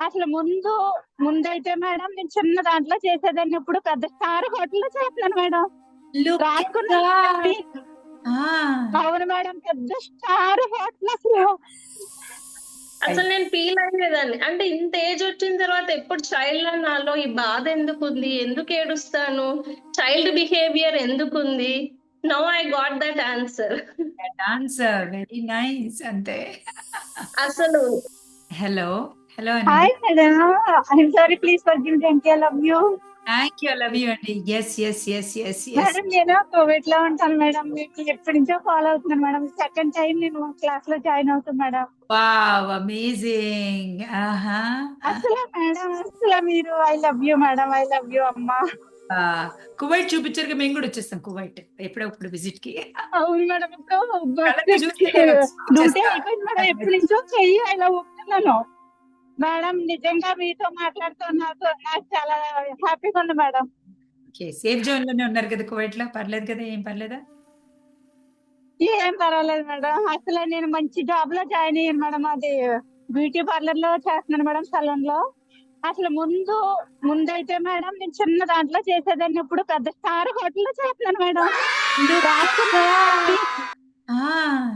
అసలు ముందు ముందైతే మేడం నేను చిన్న దాంట్లో చేసేదాన్ని ఇప్పుడు పెద్ద స్టార్ హోటల్లో చేస్తున్నాను మేడం. Ah, అవును మేడం పెద్ద స్టార్ హోటల్ అసలు. అసలు నేను ఫీల్ అయ్యేదాన్ని. అంటే ఇంత ఏజ్ వచ్చిన తర్వాత ఎప్పుడు చైల్డ్ నాలో ఈ బాధ ఎందుకు ఉంది ఎందుకు ఏడుస్తాను? చైల్డ్ బిహేవియర్ ఎందుకు ఉంది no I got that answer that answer. Very nice. అంతే. అసలు hello hello hi madam I'm sorry please forgive thank you love you thank you love you అండి yes yes yes yes madam నేను కోవిడ్లో ఉంటాను madam మీకు ఎప్పటి నుంచో follow అవుతున్నాను మేడం సెకండ్ టైం నేను క్లాస్లో జాయిన్ అవుతాను మేడం వావ్ అమేజింగ్ ఆహా అసలు మేడం అసలు మీరు I love you madam I love you అమ్మా. కువైట్ చూపించారు మేము కూడా వచ్చేస్తాం కువైట్ ఎప్పుడప్పుడు విజిట్కి. అవును మేడం ఇప్పుడు డ్యూటీ. అయిపోయింది మేడం ఎప్పటి నుంచో చెయ్యి ఇలా ఒప్పుతున్నాను మేడం నిజంగా మీతో మాట్లాడుతూ నాకు నాకు చాలా హ్యాపీగా ఉంది మేడం. ఓకే సేఫ్ జోన్లోనే ఉన్నారు కదా కువైట్లో పర్లేదు కదా ఏం పర్లేదా? ఏం పర్వాలేదు మేడం. అసలు నేను మంచి జాబ్లో జాయిన్ అయ్యాను మేడం. అది బ్యూటీ పార్లర్లో చేస్తున్నాను మేడం సలూన్లో అసలు ముందు ముందైతే మేడం నేను చిన్న దాంట్లో చేసేదాన్ని. ఇప్పుడు పెద్ద స్టార్ హోటల్లో చేస్తున్నాను మేడం.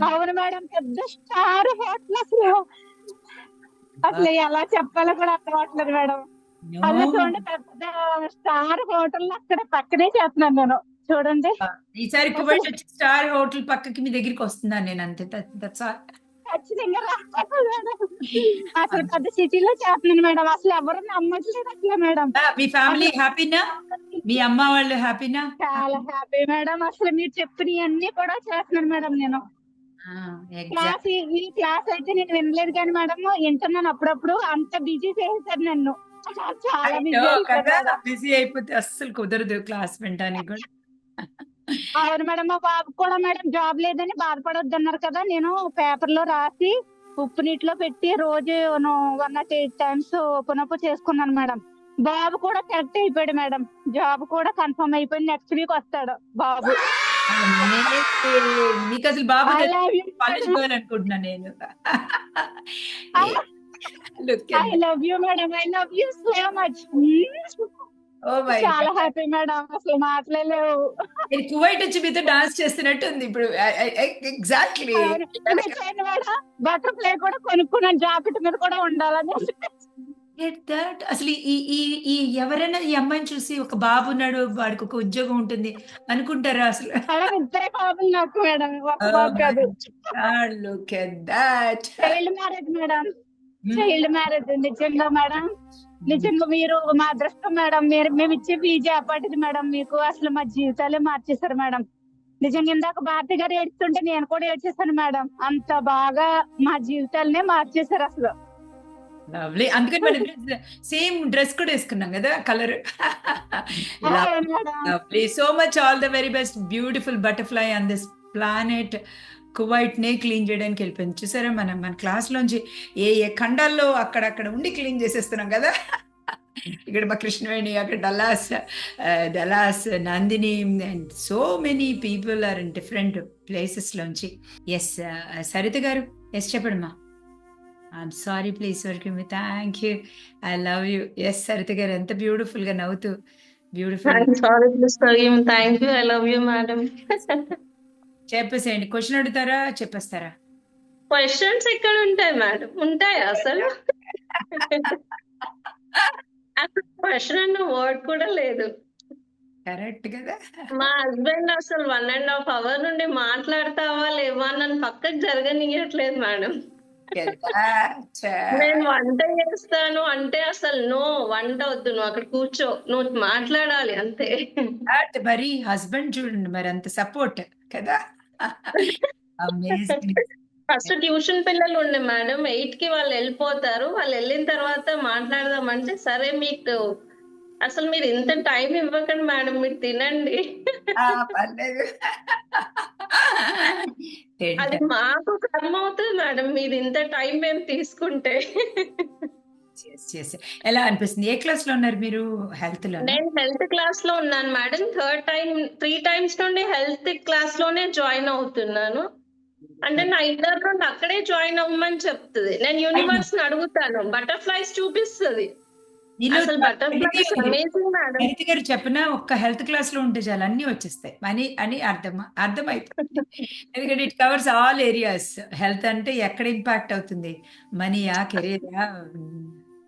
అవును మేడం పెద్ద స్టార్ హోటల్ అసలు. అసలు ఎలా చెప్పాలో కూడా అర్థం అవట్లేదు మేడం. అలా చూడండి పెద్ద స్టార్ హోటల్ అక్కడ పక్కనే చేస్తున్నాను నేను. చూడండి. ఈసారి వచ్చి స్టార్ హోటల్ పక్కకి మీ దగ్గరికి వస్తున్నాను నేను అంతే. ఖచ్చితంగా అసలు పెద్ద సిటీలో చేస్తున్నాను మేడం. అసలు ఎవరు నమ్మట్లేదు అసలు మేడం. మీ ఫ్యామిలీ హ్యాపీనా? మీ అమ్మ వాళ్ళు హ్యాపీనా? చాలా హ్యాపీ మేడం. అసలు మీరు చెప్పిన అన్ని కూడా చేస్తున్నాను మేడం నేను. క్లాస్ ఈ- క్లాస్ అయితే నేను వినలేదు కానీ మేడం వింటున్నాను అప్పుడప్పుడు. అంత బిజీ చేసేసారు నన్ను. చాలా బిజీ అయిపోతే అస్సలు కుదరదు క్లాస్ వినడానికి కూడా. అవును మేడం మా బాబు కూడా మేడం జాబ్ లేదని బాధపడొద్దు అన్నారు కదా. నేను పేపర్లో రాసి ఉప్పు నీటిలో పెట్టి రోజు one not eight times open up చేసుకున్నాను మేడం. బాబు కూడా కరెక్ట్ అయిపోయాడు మేడం. జాబ్ కూడా కన్ఫర్మ్ అయిపోయింది. నెక్స్ట్ వీక్ వస్తాడు బాబు. మీకు అసలు బాబు madam. పోవాలనుకుంటున్నాను నేను. I love you madam I love you so much చాలా హ్యాపీ మేడం అసలు మాట్లాడలేవు. నేను కువైట్ వచ్చి మీతో డాన్స్ చేస్తున్నట్టు ఉంది ఇప్పుడు ఎగ్జాక్ట్లీ బటర్ఫ్లై కూడా కొనుక్కున్నాను. జాకెట్ మీద కూడా ఉండాలని. దట్ అసలు ఈ ఈ ఈ ఎవరైనా ఈ అమ్మాయిని చూసి ఒక బాబు ఉన్నాడు వాడికి ఒక ఉద్యోగం ఉంటుంది అనుకుంటారా అసలు? ఇద్దరే బాబులు నాకు మేడం ఒక బాబు కాదు. Look at that child marriage madam. Child marriage నిజంగా మేడం. నిజంగా మీరు మా అదృష్టం మేడం మీరు మేము ఇచ్చే పీజీ అప్పటిది మేడం మీకు అసలు మా జీవితాలే మార్చేశారు మేడం. నిజంగా ఇందాక భారతి గారు ఏడుస్తుంటే నేను కూడా ఏడ్చేసాను మేడం. అంత బాగా మా జీవితాలనే మార్చేశారు అసలు. లవ్లీ అందుకని మన సేమ్ డ్రెస్ కూడా వేసుకున్నాం కదా colour. Lovely so much all the very best beautiful butterfly on this planet Kuwait నే క్లీన్ చేయడానికి వెళ్ళిపోయింది చూసారా మనం మన క్లాస్ లోంచి ఏ ఏ ఖండాల్లో అక్కడక్కడ ఉండి క్లీన్ చేసేస్తున్నాం కదా. ఇక్కడ మా కృష్ణవేణి అక్కడ Dallas Dallas Nandini and so many people are in different places లోంచి. ఎస్ సరిత గారు ఎస్ చెప్పడమ్మా I'm sorry please working me thank you I love you yes Saritha garu ఎంత బ్యూటిఫుల్గా నవ్వుతూ beautiful sorry thank you I love you madam చెప్పేసేయండి. Question అడుగుతారా? చెప్పేస్తారా? Questions ఎక్కడ ఉంటాయి మేడం ఉంటాయి అసలు? క్వశ్చన్ అన్న వర్డ్ కూడా లేదు. కరెక్ట్ కదా? మా హస్బెండ్ అసలు వన్ అండ్ హాఫ్ అవర్ నుండి మాట్లాడతావా లేవా అని నన్ను పక్కకు జరగనియట్లేదు మేడం. నేను వంట చేస్తాను అంటే అసలు నో వంట వద్దు నువ్వు అక్కడ కూర్చో నువ్వు మాట్లాడాలి అంతే. మరి హస్బెండ్ చూడండి మరి అంత సపోర్ట్ కదా. ఫస్ట్ ట్యూషన్ పిల్లలు ఉండే మేడం ఎయిట్కి వాళ్ళు వెళ్ళిపోతారు వాళ్ళు వెళ్ళిన తర్వాత మాట్లాడదామంటే సరే మీకు అసలు మీరు ఇంత టైం ఇవ్వకండి మేడం మీరు తినండి. పర్లేదు. అది మాకు కర్మ అవుతుంది మేడం మీరు ఇంత టైం మేము తీసుకుంటే. ఎలా అనిపిస్తుంది? ఏ క్లాస్లో ఉన్నారు మీరు? హెల్త్లో నేను హెల్త్ క్లాస్లో ఉన్నాను madam. Third time three times నుండి హెల్త్ క్లాస్లోనే జాయిన్ అవుతున్నాను. అంటే నా ఇన్నర్ నుండి అక్కడే జాయిన్ అవ్వమని చెప్తుంది. నేను యూనివర్స్ని అడుగుతాను. బటర్ఫ్లైస్ చూపిస్తుంది. హెల్త్ గారు చెప్పిన ఒక్క హెల్త్ క్లాస్లో ఉంటే చాలు అన్ని వచ్చేస్తాయి. అని అని అర్థం అర్థమైపోతుంది ఎందుకంటే it covers all areas health అంటే ఎక్కడ ఇంపాక్ట్ అవుతుంది? మనీయా కెరీరా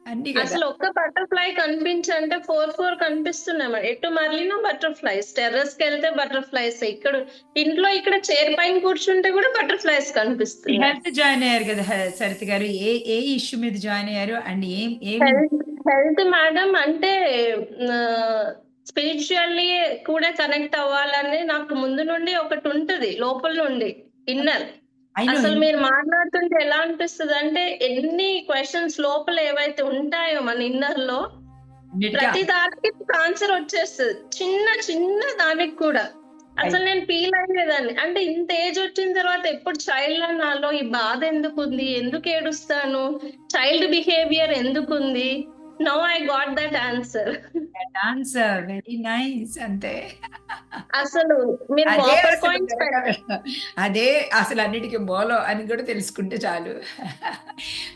అన్ని అసలు ఒక్క బటర్ఫ్లై కనిపించంటే ఫోర్ ఫోర్ కనిపిస్తున్నాయి ఎటు మరలినా బటర్ఫ్లైస్ టెర్రస్కి వెళ్తే బటర్ఫ్లైస్ ఇక్కడ ఇంట్లో ఇక్కడ చైర్ పైన కూర్చుంటే కూడా బటర్ఫ్లైస్ కనిపిస్తుంది హెల్త్ జాయిన్ అయ్యారు కదా సరిత గారు. ఏ ఏ ఇష్యూ మీద జాయిన్ అయ్యారు? అండ్ ఏం ఏం హెల్త్ మేడం అంటే స్పిరిచువల్లీ కూడా కనెక్ట్ అవ్వాలని నాకు ముందు నుండి ఒకటి ఉంటది లోపల నుండి ఇన్నర్. అసలు మీరు మాట్లాడుతుంటే ఎలా అనిపిస్తుంది అంటే ఎన్ని క్వశ్చన్స్ లోపల ఏవైతే ఉంటాయో మన ఇన్నర్లో ప్రతి దానికి ఆన్సర్ వచ్చేస్తుంది చిన్న చిన్న దానికి కూడా. అసలు నేను ఫీల్ అయ్యేదాన్ని. అంటే ఇంత ఏజ్ వచ్చిన తర్వాత ఎప్పుడు చైల్డ్ నాలో ఈ బాధ ఎందుకు ఉంది ఎందుకు ఏడుస్తాను చైల్డ్ బిహేవియర్ ఎందుకు ఉంది no I got that answer dance very nice అంతే అసలు మీరు అదే అసలు. అదే అన్నిటికీ మూలం అని కూడా తెలుసుకుంటే చాలు.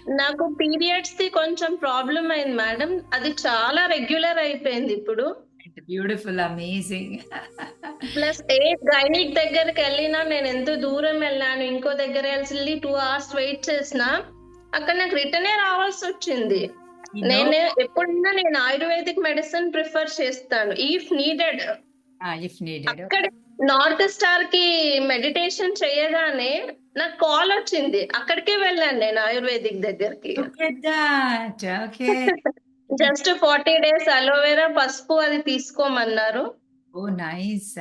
నాకు పీరియడ్స్ ది కొంచెం ప్రాబ్లం అయింది మేడం అది చాలా రెగ్యులర్ అయిపోయింది ఇప్పుడు. బ్యూటిఫుల్ అమేజింగ్ ప్లస్ ఏ గైనిక్ దగ్గరికి వెళ్ళినా నేను ఎంత దూరం వెళ్ళాను ఇంకో దగ్గర వెళ్ళి టూ అవర్స్ వెయిట్ చేసినా అక్కడ నాకు రిటర్నే రావాల్సి వచ్చింది. నేను ఎప్పుడైనా నేను ఆయుర్వేదిక్ మెడిసిన్ ప్రిఫర్ చేస్తాను. If needed. ఇఫ్ నీడెడ్ అక్కడ నార్త్ స్టార్కి మెడిటేషన్ చేయగానే నాకు కాల్ వచ్చింది. అక్కడికే వెళ్ళాను నేను ఆయుర్వేదిక్ దగ్గరికి. జస్ట్ ఫార్టీ డేస్ అలోవెరా పసుపు అది తీసుకోమన్నారు. ఓ నైస్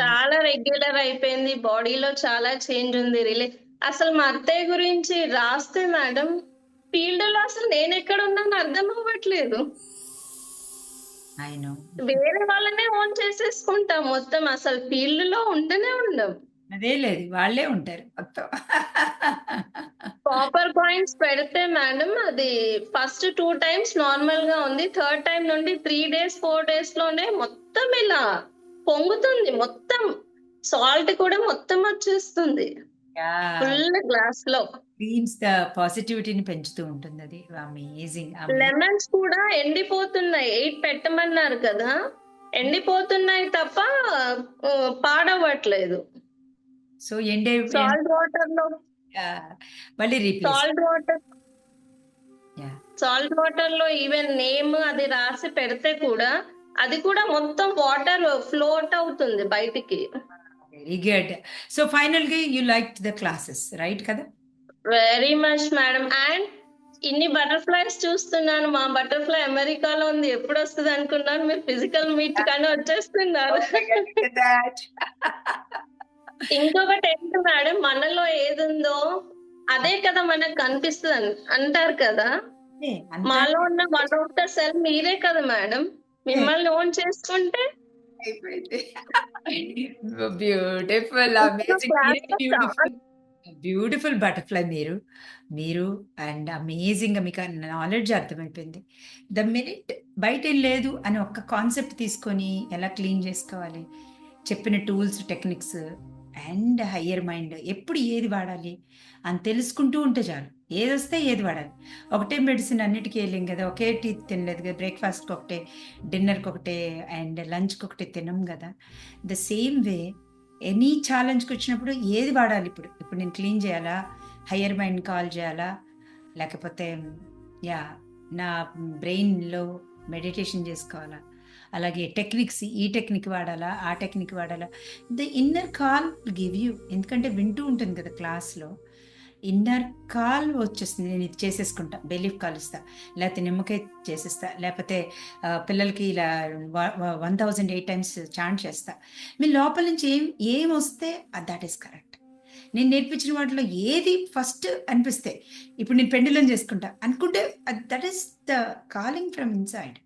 చాలా రెగ్యులర్ అయిపోయింది. బాడీలో చాలా చేంజ్ ఉంది. రిలే అసలు మా అత్తయ్య గురించి రాస్తే మేడం ఫీల్డ్లో అసలు నేను ఎక్కడ ఉన్నాను అర్థం అవ్వట్లేదు. వేరే వాళ్ళనే ఓన్ చేసేసుకుంటాం. మొత్తం అసలు ఫీల్డ్లో ఉండనే ఉండం. అదే లేదు వాళ్ళే ఉంటారు మొత్తం. కాపర్ కాయిన్స్ పెడితే మేడం అది ఫస్ట్ టూ టైమ్స్ నార్మల్గా ఉంది. థర్డ్ టైం నుండి త్రీ డేస్ ఫోర్ డేస్లోనే మొత్తం ఇలా పొంగుతుంది. మొత్తం సాల్ట్ కూడా మొత్తం వచ్చేస్తుంది. ఫుల్ గ్లాస్లో. ద పాజిటివిటీని పెంచుతూ ఉంటుంది. అది అమేజింగ్ లెమన్స్ కూడా ఎండిపోతున్నాయి. ఎయిట్ పెట్టమన్నారు కదా? ఎండిపోతున్నాయి తప్ప ఆ, పాడవట్లేదు సో ఎండే సాల్ట్ వాటర్లో మళ్ళీ రీప్లేస్ సాల్ట్ వాటర్. సాల్ట్ వాటర్లో ఈవెన్ నేమ్ అది రాసి పెడితే కూడా అది కూడా మొత్తం వాటర్ ఫ్లోట్ అవుతుంది బయటికి. వెరీ గుడ్ సో ఫైనల్గా you like the classes right కదా? వెరీ మచ్ మేడం అండ్ ఇన్ని బటర్ఫ్లైస్ చూస్తున్నాను. మా బటర్ఫ్లై అమెరికాలో ఉంది. ఎప్పుడు వస్తుంది అనుకున్నాను మీరు ఫిజికల్ మీట్ కానీ వచ్చేస్తున్నారు. ఇంకొకటి ఏంటి మేడం మనలో ఏది ఉందో అదే కదా మనకు కనిపిస్తుంది అంటారు కదా? మాలో ఉన్న వన్ ఆఫ్ ద సెల్ మీరే కదా మేడం మిమ్మల్ని ఓన్ చేసుకుంటే? బ్యూటిఫుల్ బ్యూటిఫుల్ బ్యూటిఫుల్ బటర్ఫ్లై మీరు మీరు అండ్ అమేజింగ్ మీకు నాలెడ్జ్ అర్థమైపోయింది. ద మినిట్ బయట ఏం లేదు అని ఒక్క కాన్సెప్ట్ తీసుకొని ఎలా క్లీన్ చేసుకోవాలి? చెప్పిన tools techniques and higher mind ఎప్పుడు ఏది వాడాలి? అని తెలుసుకుంటూ ఉంటే చాలు. ఏది వస్తే ఏది వాడాలి? ఒకటే మెడిసిన్ అన్నిటికీ వెళ్ళాం కదా ఒకే టీ తినలేదు కదా బ్రేక్ఫాస్ట్కి ఒకటే డిన్నర్కి ఒకటే అండ్ లంచ్కి ఒకటే తినం కదా. ద సేమ్ వే ఎనీ ఛాలెంజ్కి వచ్చినప్పుడు ఏది వాడాలి ఇప్పుడు? ఇప్పుడు నేను క్లీన్ చేయాలా? హయ్యర్ మైండ్ కాల్ చేయాలా? లేకపోతే యా నా బ్రెయిన్లో మెడిటేషన్ చేసుకోవాలా? అలాగే టెక్నిక్స్ ఈ టెక్నిక్ వాడాలా? ఆ టెక్నిక్ వాడాలా? The inner call give you ఎందుకంటే వింటూ ఉంటుంది కదా క్లాస్లో ఇన్నర్ కాల్ వచ్చేస్తుంది నేను ఇది చేసేసుకుంటా. బెలీఫ్ కాల్ ఇస్తా. లేకపోతే నిమ్మకాయ చేసేస్తా. లేకపోతే పిల్లలకి ఇలా one thousand eight times chant చేస్తా. మీ లోపల నుంచి ఏం ఏం వస్తే దట్ ఈస్ కరెక్ట్ నేను నేర్పించిన వాటిలో ఏది ఫస్ట్ అనిపిస్తే ఇప్పుడు నేను పెండులం చేసుకుంటా. అనుకుంటే that is the calling from inside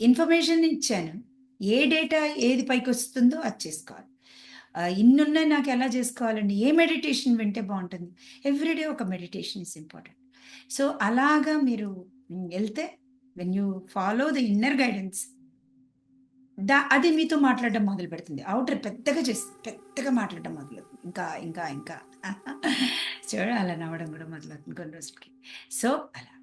information ఇచ్చాను. ఏ డేటా ఏది పైకి వస్తుందో అది చేసుకోవాలి. ఇన్నున్నాయి నాకు ఎలా చేసుకోవాలండి? ఏ మెడిటేషన్ వింటే బాగుంటుంది? ఎవ్రీడే ఒక మెడిటేషన్ ఇస్ ఇంపార్టెంట్. సో అలాగా మీరు వెళ్తే when you follow the inner guidance దా అది మీతో మాట్లాడడం మొదలు పెడుతుంది. అవుటర్ పెద్దగా చేసి పెద్దగా మాట్లాడడం మొదలు ఇంకా ఇంకా ఇంకా. చూడ అలా నవ్వడం కూడా మొదలవుతుంది కొన్ని రోజులకి. సో అలా.